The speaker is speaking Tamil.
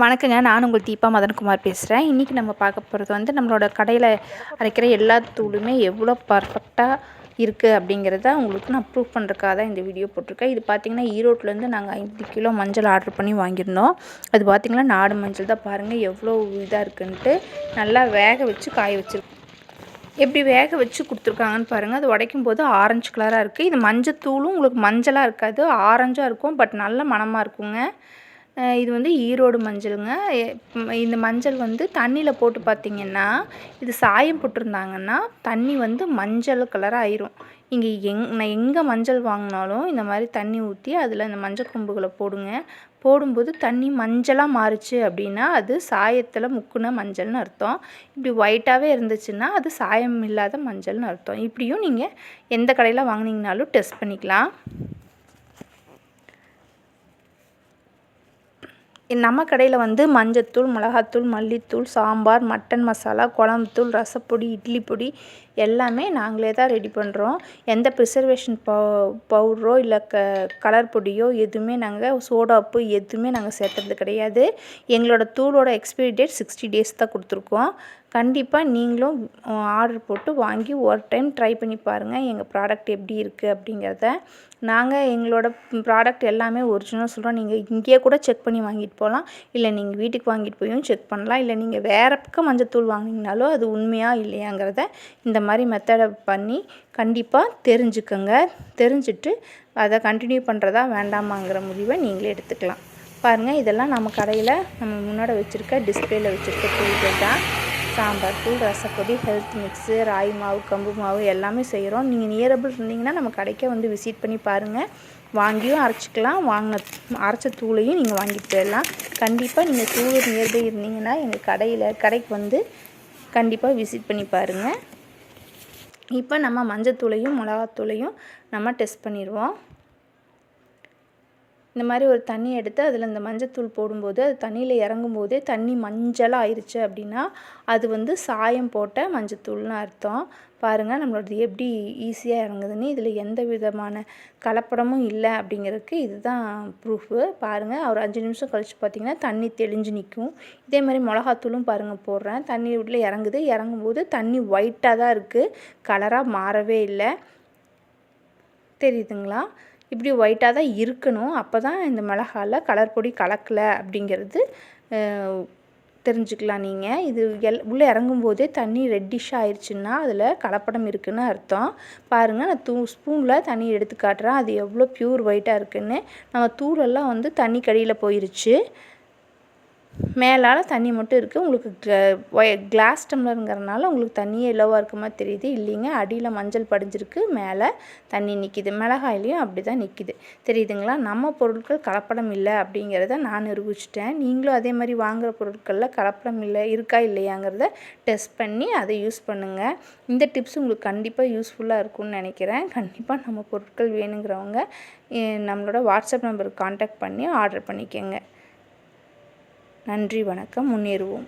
வணக்கங்க. நான் உங்கள் தீபா மதன்குமார் பேசுகிறேன் இன்றைக்கி நம்ம பார்க்க போகிறது வந்து நம்மளோட கடையில் அரைக்கிற எல்லா தூளுமே எவ்வளோ பர்ஃபெக்டாக இருக்குது அப்படிங்கிறத உங்களுக்கு நான் ப்ரூவ் பண்ணுறக்காக தான் இந்த வீடியோ போட்டிருக்கேன். இது பார்த்திங்கன்னா ஈரோட்லேருந்து நாங்கள் ஐம்பது கிலோ மஞ்சள் ஆர்டர் பண்ணி வாங்கியிருந்தோம். அது பார்த்திங்கன்னா நாடு மஞ்சள் தான். பாருங்கள் எவ்வளோ இதாக இருக்குன்ட்டு நல்லா வேக வச்சு காய வச்சுருக்கோம் எப்படி வேக வச்சு கொடுத்துருக்காங்கன்னு பாருங்கள் அது உடைக்கும் போது ஆரஞ்சு கலராக இருக்குது இது மஞ்சத்தூளும் உங்களுக்கு மஞ்சளாக இருக்காது ஆரஞ்சாக இருக்கும் பட் நல்ல மணமாக இருக்குங்க. இது வந்து ஈரோடு மஞ்சளுங்க. இந்த மஞ்சள் வந்து தண்ணியில் போட்டு பார்த்திங்கன்னா இது சாயம் போட்டிருந்தாங்கன்னா தண்ணி வந்து மஞ்சள் கலராக ஆயிரும். இங்கே எங் நான் எங்கே மஞ்சள் வாங்கினாலும் இந்த மாதிரி தண்ணி ஊற்றி அதில் இந்த மஞ்சள் கொம்புகளை போடுங்க. போடும்போது தண்ணி மஞ்சளாக மாறுச்சு அப்படின்னா அது சாயத்தில் முக்குன மஞ்சள்னு அர்த்தம். இப்படி ஒயிட்டாகவே இருந்துச்சுன்னா அது சாயம் இல்லாத மஞ்சள்னு அர்த்தம். இப்படியும் நீங்கள் எந்த கடையில் வாங்கினீங்கனாலும் டெஸ்ட் பண்ணிக்கலாம். நம்ம கடையில் வந்து மஞ்சத்தூள் மிளகாத்தூள் மல்லித்தூள் சாம்பார் மட்டன் மசாலா குழம்புத்தூள் ரசப்பொடி இட்லி பொடி எல்லாமே நாங்களே தான் ரெடி பண்ணுறோம் எந்த ப்ரிசர்வேஷன் பவு பவுடரோ இல்லை க கலர் பொடியோ எதுவுமே நாங்கள் சோடாப்பு எதுவுமே நாங்கள் சேர்த்துறது கிடையாது. எங்களோட தூளோட எக்ஸ்பைரி டேட் சிக்ஸ்டி டேஸ் தான் கொடுத்துருக்கோம். கண்டிப்பாக நீங்களும் ஆர்டர் போட்டு வாங்கி ஒரு டைம் ட்ரை பண்ணி பாருங்கள் எங்கள் ப்ராடக்ட் எப்படி இருக்குது அப்படிங்கிறத. நாங்கள் எங்களோட ப்ராடக்ட் எல்லாமே ஒரிஜினல் சொல்கிறோம் நீங்கள் இங்கேயே கூட செக் பண்ணி வாங்கிட்டு போகலாம் இல்லை நீங்கள் வீட்டுக்கு வாங்கிட்டு போயும் செக் பண்ணலாம். இல்லை நீங்கள் வேறு பக்கம் மஞ்சத்தூள் வாங்கினீங்கனாலும் அது உண்மையாக இல்லையாங்கிறத இந்த மாதிரி மெத்தடை பண்ணி கண்டிப்பாக தெரிஞ்சுக்கோங்க. தெரிஞ்சுட்டு அதை கண்டினியூ பண்ணுறதா வேண்டாமாங்கிற முடிவை நீங்களே எடுத்துக்கலாம். பாருங்கள் இதெல்லாம் நம்ம கடையில் நம்ம முன்னாடி வச்சுருக்க டிஸ்பிளேயில் வச்சுருக்க பொருட்கள் தான். சாம்பார் தூள் ரசப்பொடி ஹெல்த் மிக்ஸு ராய் மாவு கம்பு மாவு எல்லாமே செய்கிறோம் நீங்கள் நியரபிள் இருந்தீங்கன்னா நம்ம கடைக்கே வந்து விசிட் பண்ணி பாருங்கள் வாங்கியும் அரைச்சிக்கலாம். வாங்கின அரைச்ச தூளையும் நீங்கள் வாங்கிட்டு போயிடலாம். கண்டிப்பாக நீங்கள் தூள் நியர்பை இருந்தீங்கன்னா எங்கள் கடையில் கடைக்கு வந்து கண்டிப்பாக விசிட் பண்ணி பாருங்கள் இப்போ நம்ம மஞ்சத்தூளையும் மிளகாத்தூளையும் நம்ம டெஸ்ட் பண்ணிடுவோம். இந்த மாதிரி ஒரு தண்ணி எடுத்து அதில் இந்த மஞ்சத்தூள் போடும்போது அது தண்ணியில் இறங்கும் போதே தண்ணி மஞ்சளாக ஆயிடுச்சு அப்படின்னா அது வந்து சாயம் போட்ட மஞ்சத்தூள்னு அர்த்தம். பாருங்கள் நம்மளோடது எப்படி ஈஸியாக இறங்குதுன்னு. இதில் எந்த விதமான கலப்படமும் இல்லை அப்படிங்கிறதுக்கு இதுதான் ப்ரூஃபு பாருங்கள் ஒரு அஞ்சு நிமிஷம் கழித்து பார்த்தீங்கன்னா தண்ணி தெளிஞ்சு நிற்கும் இதே மாதிரி மிளகாத்தூளும் பாருங்கள் போடுறேன். தண்ணி உள்ள இறங்குது. இறங்கும்போது தண்ணி ஒயிட்டாக தான் இருக்குது கலராக மாறவே இல்லை. தெரியுதுங்களா? இப்படி ஒயிட்டாக தான் இருக்கணும். அப்போ தான் இந்த மிளகால கலர் பொடி கலக்கலை அப்படிங்கிறது தெரிஞ்சுக்கலாம் நீங்கள் இது எல் உள்ளே இறங்கும்போதே தண்ணி ரெட்டிஷ் ஆயிடுச்சுன்னா அதில் கலப்படம் இருக்குதுன்னு அர்த்தம். பாருங்கள் நான் தூ ஸ்பூனில் தண்ணி எடுத்து காட்டுறேன். அது எவ்வளோ ப்யூர் ஒயிட்டாக இருக்குன்னு. நம்ம தூளெல்லாம் வந்து தண்ணி கடியில் போயிருச்சு. மேலால் தண்ணி மட்டும் இருக்குது உங்களுக்கு கிளாஸ் டம்ளருங்கிறனால உங்களுக்கு தண்ணியே எல்லோவாக இருக்க மாதிரி தெரியுது. இல்லைங்க அடியில் மஞ்சள் படிஞ்சிருக்கு மேலே தண்ணி நிற்கிது மிளகாயிலையும் அப்படி தான் நிற்கிது தெரியுதுங்களா? நம்ம பொருட்கள் கலப்படம் இல்லை அப்படிங்கிறத நான் நிரூபிச்சிட்டேன். நீங்களும் அதே மாதிரி வாங்குகிற பொருட்களில் கலப்படம் இல்லை இருக்கா இல்லையாங்கிறத டெஸ்ட் பண்ணி அதை யூஸ் பண்ணுங்கள் இந்த டிப்ஸ் உங்களுக்கு கண்டிப்பாக யூஸ்ஃபுல்லாக இருக்கும்னு நினைக்கிறேன். கண்டிப்பாக நம்ம பொருட்கள் வேணுங்கிறவங்க நம்மளோட வாட்ஸ்அப் நம்பருக்கு காண்டாக்ட் பண்ணி ஆர்டர் பண்ணிக்கோங்க. நன்றி வணக்கம் முன்னேறுவோம்.